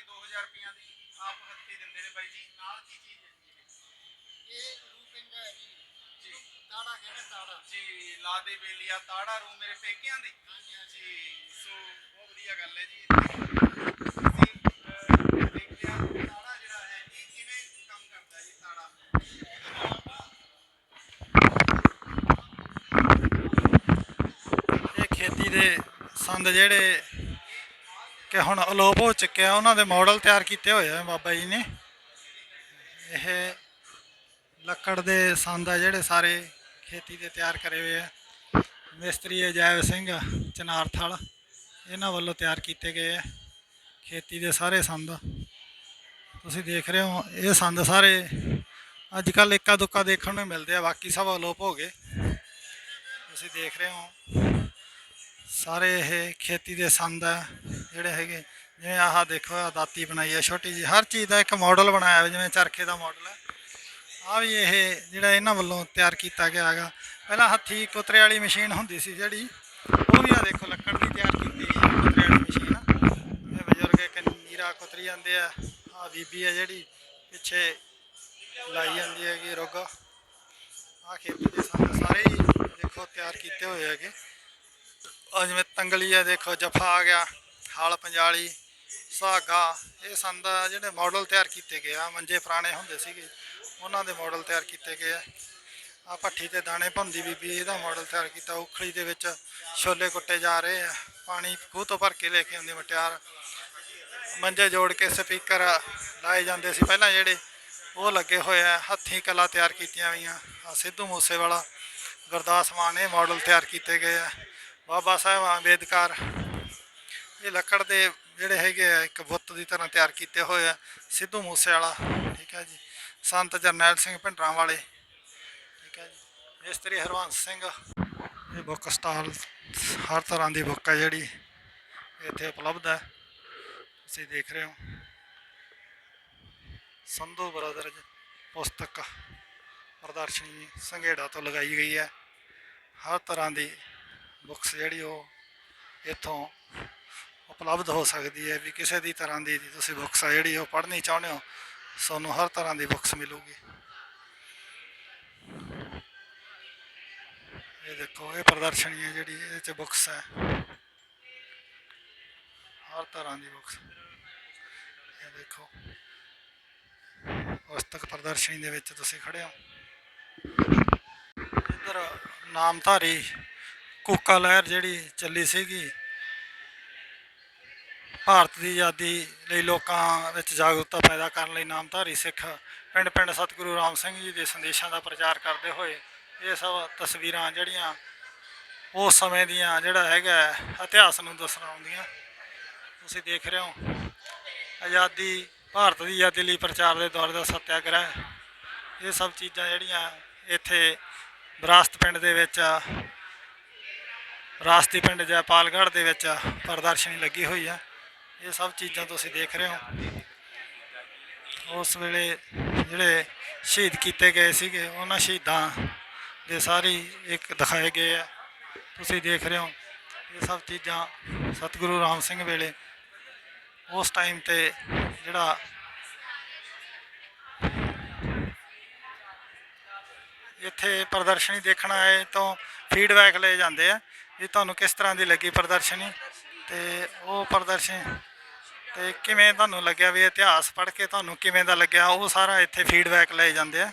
2000 ਰੁਪਈਆਂ ਦੀ ਆਪ ਹੱਥੀ ਦਿੰਦੇ ਨੇ ਬਾਈ ਜੀ। ਨਾਲ ਕੀ ਚੀਜ਼ ਹੈ ਜੀ ਇਹ? ਰੂਪਿੰਗ ਹੈ ਜੀ। ਜੀ। ਤਾੜਾ ਕਹਿੰਦੇ ਤਾੜਾ। ਜੀ ਲਾ ਦੇ ਬੇਲੀਆ ਤਾੜਾ ਰੂ ਮੇਰੇ ਪੇਕਿਆਂ ਦੀ। ਹਾਂਜੀ ਸੋ ਬਹੁਤ ਵਧੀਆ ਗੱਲ ਹੈ ਜੀ। ਤੁਸੀਂ ਅਹ, ਦੇਖਿਆ ਤਾੜਾ ਜਿਹੜਾ ਹੈ ਇਹ ਕਿਵੇਂ ਕੰਮ ਕਰਦਾ ਹੈ ਜੀ ਤਾੜਾ? ਇਹ ਖੇਤੀ ਦੇ ਸੰਦ ਜਿਹੜੇ ਕਿ ਹੁਣ ਅਲੋਪ ਹੋ ਚੁੱਕਿਆ, ਉਹਨਾਂ ਦੇ ਮਾਡਲ ਤਿਆਰ ਕੀਤੇ ਹੋਏ ਆ ਬਾਬਾ ਜੀ ਨੇ। ਇਹ ਲੱਕੜ ਦੇ ਸੰਦ ਆ ਜਿਹੜੇ ਸਾਰੇ ਖੇਤੀ ਦੇ ਤਿਆਰ ਕਰੇ ਹੋਏ ਆ। ਮਿਸਤਰੀ ਅਜੈਬ ਸਿੰਘ, ਚਨਾਰਥਲ, ਇਹਨਾਂ ਵੱਲੋਂ ਤਿਆਰ ਕੀਤੇ ਗਏ ਆ ਖੇਤੀ ਦੇ ਸਾਰੇ ਸੰਦ। ਤੁਸੀਂ ਦੇਖ ਰਹੇ ਹੋ, ਇਹ ਸੰਦ ਸਾਰੇ ਅੱਜ ਕੱਲ ਇੱਕਾ ਦੁੱਕਾ ਦੇਖਣ ਨੂੰ ਮਿਲਦੇ ਆ, ਬਾਕੀ ਸਭ ਅਲੋਪ ਹੋ ਗਏ। ਤੁਸੀਂ ਦੇਖ ਰਹੇ ਹੋ, ਸਾਰੇ ਇਹ ਖੇਤੀ ਦੇ ਸੰਦ ਆ। ਜਿਹੜੇ ਹੈਗੇ, ਜਿਵੇਂ ਆਹ ਦੇਖੋ, ਆਹ ਦਾਤੀ ਬਣਾਈ ਹੈ ਛੋਟੀ ਜੀ ਹਰ ਚੀਜ਼ ਦਾ ਇੱਕ ਮਾਡਲ ਬਣਾਇਆ ਹੋਇਆ, ਜਿਵੇਂ ਚਰਖੇ ਦਾ ਮਾਡਲ ਹੈ ਆ ਵੀ ਇਹ ਜਿਹੜਾ ਇਹਨਾਂ ਵੱਲੋਂ ਤਿਆਰ ਕੀਤਾ ਗਿਆ ਹੈਗਾ। ਪਹਿਲਾਂ ਹੱਥੀ ਕੁਤਰੇ ਵਾਲੀ ਮਸ਼ੀਨ ਹੁੰਦੀ ਸੀ ਜਿਹੜੀ, ਉਹ ਵੀ ਆ ਦੇਖੋ, ਲੱਕੜ ਦੀ ਤਿਆਰ ਕੀਤੀ ਗਈ ਕੁਤਰੇ ਵਾਲੀ ਮਸ਼ੀਨ ਇਹ ਬਜ਼ੁਰਗ ਇੱਕ ਨੀਰਾ ਕੁਤਰੀ ਜਾਂਦੇ ਆ ਆ ਬੀਬੀ ਹੈ ਜਿਹੜੀ, ਪਿੱਛੇ ਲਾਈ ਜਾਂਦੀ ਹੈਗੀ ਰੁੱਗ। ਆ ਖੇਤੀ ਦੇ ਸਾਰੇ ਹੀ ਦੇਖੋ ਤਿਆਰ ਕੀਤੇ ਹੋਏ ਹੈਗੇ। ਆ ਜਿਵੇਂ ਤੰਗਲੀ ਆ, ਦੇਖੋ ਜਫਾ ਆ ਗਿਆ। ਹਲ ਪੰਜਾਲੀ, ਸੁਹਾਗਾ, ਇਹ ਸੰਦ ਆ ਜਿਹੜੇ ਮਾਡਲ ਤਿਆਰ ਕੀਤੇ ਗਏ ਆ, ਮੰਜੇ ਪੁਰਾਣੇ ਹੁੰਦੇ ਸੀਗੇ, ਉਹਨਾਂ ਦੇ ਮਾਡਲ ਤਿਆਰ ਕੀਤੇ ਗਏ ਆ। ਆ ਭੱਠੀ ਤੇ ਦਾਣੇ ਭੰਦੀ ਬੀਬੀ, ਇਹਦਾ ਮਾਡਲ ਤਿਆਰ ਕੀਤਾ, ਉਖਲੀ ਦੇ ਵਿੱਚ ਛੋਲੇ ਕੁੱਟੇ ਜਾ ਰਹੇ ਆ, ਪਾਣੀ ਖੂਹ ਤੋਂ ਭਰ ਕੇ ਲੈ ਕੇ ਆਉਂਦੇ ਮਟਿਆਰ। ਮੰਜੇ ਜੋੜ ਕੇ ਸਪੀਕਰ ਲਾਏ ਜਾਂਦੇ ਸੀ, ਪਹਿਲਾਂ ਜਿਹੜੇ ਉਹ ਲੱਗੇ ਹੋਏ ਆ, ਹੱਥੀਂ ਕਲਾ ਤਿਆਰ ਕੀਤੀਆਂ ਹੋਈਆਂ। ਆ ਸਿੱਧੂ ਮੂਸੇਵਾਲਾ, ਗੁਰਦਾਸ ਮਾਨ, ਇਹ ਮਾਡਲ ਤਿਆਰ ਕੀਤੇ ਗਏ ਆ। ਬਾਬਾ ਸਾਹਿਬ ਅੰਬੇਦਕਰ ਇਹ ਲੱਕੜ ਦੇ ਜਿਹੜੇ ਹੈਗੇ ਆ, ਇੱਕ ਬੁੱਤ ਦੀ ਤਰ੍ਹਾਂ ਤਿਆਰ ਕੀਤੇ ਹੋਏ ਆ, ਸਿੱਧੂ ਮੂਸੇਵਾਲਾ, ਠੀਕ ਹੈ ਜੀ। ਸੰਤ ਜਰਨੈਲ ਸਿੰਘ ਭਿੰਡਰਾਂ ਵਾਲੇ ਠੀਕ ਹੈ ਜੀ। ਮਿਸਤਰੀ ਹਰਵੰਸ ਸਿੰਘ, ਇਹ ਬੁੱਕ ਸਟਾਲ, ਹਰ ਤਰ੍ਹਾਂ ਦੀ ਬੁੱਕ ਹੈ ਜਿਹੜੀ, ਇੱਥੇ ਉਪਲਬਧ ਹੈ ਤੁਸੀਂ ਦੇਖ ਰਹੇ ਹੋ। ਸੰਧੂ ਬ੍ਰਦਰਜ਼ ਪੁਸਤਕ ਪ੍ਰਦਰਸ਼ਨੀ ਸੰਘੇੜਾ ਤੋਂ ਲਗਾਈ ਗਈ ਹੈ ਹਰ ਤਰ੍ਹਾਂ ਦੀ ਬੁੱਕਸ ਜਿਹੜੀ ਉਹ ਇੱਥੋਂ ਉਪਲਬਧ ਹੋ ਸਕਦੀ ਹੈ ਵੀ ਕਿਸੇ ਦੀ ਤਰ੍ਹਾਂ ਦੀ ਤੁਸੀਂ ਬੁੱਕਸ ਆ ਜਿਹੜੀ ਉਹ ਪੜ੍ਹਨੀ ਚਾਹੁੰਦੇ ਹੋ, ਤੁਹਾਨੂੰ ਹਰ ਤਰ੍ਹਾਂ ਦੀ ਬੁੱਕਸ ਮਿਲੂਗੀ। ਇਹ ਦੇਖੋ, ਇਹ ਪ੍ਰਦਰਸ਼ਨੀ ਹੈ ਜਿਹੜੀ, ਇਹਦੇ ਚ ਬੁੱਕਸ ਹੈ। ਹਰ ਤਰ੍ਹਾਂ ਦੀ ਬੁੱਕਸ ਇਹ ਦੇਖੋ, ਪੁਸਤਕ ਪ੍ਰਦਰਸ਼ਨੀ ਦੇ ਵਿੱਚ ਤੁਸੀਂ ਖੜੇ ਹੋ। ਇੱਧਰ ਨਾਮਧਾਰੀ ਕੂਕਾ ਲਹਿਰ ਜਿਹੜੀ ਚੱਲੀ ਸੀਗੀ ਭਾਰਤ ਦੀ ਆਜ਼ਾਦੀ ਲਈ ਲੋਕਾਂ ਵਿੱਚ ਜਾਗਰੂਕਤਾ ਪੈਦਾ ਕਰਨ ਲਈ ਨਾਮਧਾਰੀ ਸਿੱਖ ਪਿੰਡ ਪਿੰਡ ਸਤਿਗੁਰੂ ਰਾਮ ਸਿੰਘ ਜੀ ਦੇ ਸੰਦੇਸ਼ਾਂ ਦਾ ਪ੍ਰਚਾਰ ਕਰਦੇ ਹੋਏ ਇਹ ਸਭ ਤਸਵੀਰਾਂ ਜਿਹੜੀਆਂ ਉਸ ਸਮੇਂ ਦੀਆਂ ਜਿਹੜਾ ਹੈਗਾ ਇਤਿਹਾਸ ਨੂੰ ਦਰਸਾਉਂਦੀਆਂ। ਤੁਸੀਂ ਦੇਖ ਰਹੇ ਹੋ, ਆਜ਼ਾਦੀ ਭਾਰਤ ਦੀ ਆਜ਼ਾਦੀ ਲਈ ਪ੍ਰਚਾਰ ਦੇ ਦੌਰ ਦਾ ਸੱਤਿਆਗ੍ਰਹਿ। ਇਹ ਸਭ ਚੀਜ਼ਾਂ ਜਿਹੜੀਆਂ ਇੱਥੇ ਵਿਰਾਸਤ ਪਿੰਡ ਦੇ ਵਿੱਚ ਵਿਰਾਸਤੀ ਪਿੰਡ ਜੈਪਾਲਗੜ੍ਹ ਦੇ ਵਿੱਚ ਪ੍ਰਦਰਸ਼ਨੀ ਲੱਗੀ ਹੋਈ ਆ ਇਹ ਸਭ ਚੀਜ਼ਾਂ ਤੁਸੀਂ ਦੇਖ ਰਹੇ ਹੋ। ਉਸ ਵੇਲੇ ਜਿਹੜੇ ਸ਼ਹੀਦ ਕੀਤੇ ਗਏ ਸੀਗੇ, ਉਹਨਾਂ ਸ਼ਹੀਦਾਂ ਦੇ ਸਾਰੀ ਇੱਕ ਦਿਖਾਏ ਗਏ ਆ। ਤੁਸੀਂ ਦੇਖ ਰਹੇ ਹੋ, ਇਹ ਸਭ ਚੀਜ਼ਾਂ ਸਤਿਗੁਰੂ ਰਾਮ ਸਿੰਘ ਵੇਲੇ। ਉਸ ਟਾਈਮ ਤੇ ਜਿਹੜਾ ਇੱਥੇ ਪ੍ਰਦਰਸ਼ਨੀ ਦੇਖਣ ਆਏ ਤੋਂ ਫੀਡਬੈਕ ਲਏ ਜਾਂਦੇ ਆ ਵੀ ਤੁਹਾਨੂੰ ਕਿਸ ਤਰ੍ਹਾਂ ਦੀ ਲੱਗੀ ਪ੍ਰਦਰਸ਼ਨੀ ਤੇ ਉਹ ਪ੍ਰਦਰਸ਼ਨੀ ਤੇ ਕਿਵੇਂ ਤੁਹਾਨੂੰ ਲੱਗਿਆ ਵੀ ਇਤਿਹਾਸ ਪੜ੍ਹ ਕੇ ਤੁਹਾਨੂੰ ਕਿਵੇਂ ਦਾ ਲੱਗਿਆ? ਉਹ ਸਾਰਾ ਇੱਥੇ ਫੀਡਬੈਕ ਲਏ ਜਾਂਦੇ ਆ।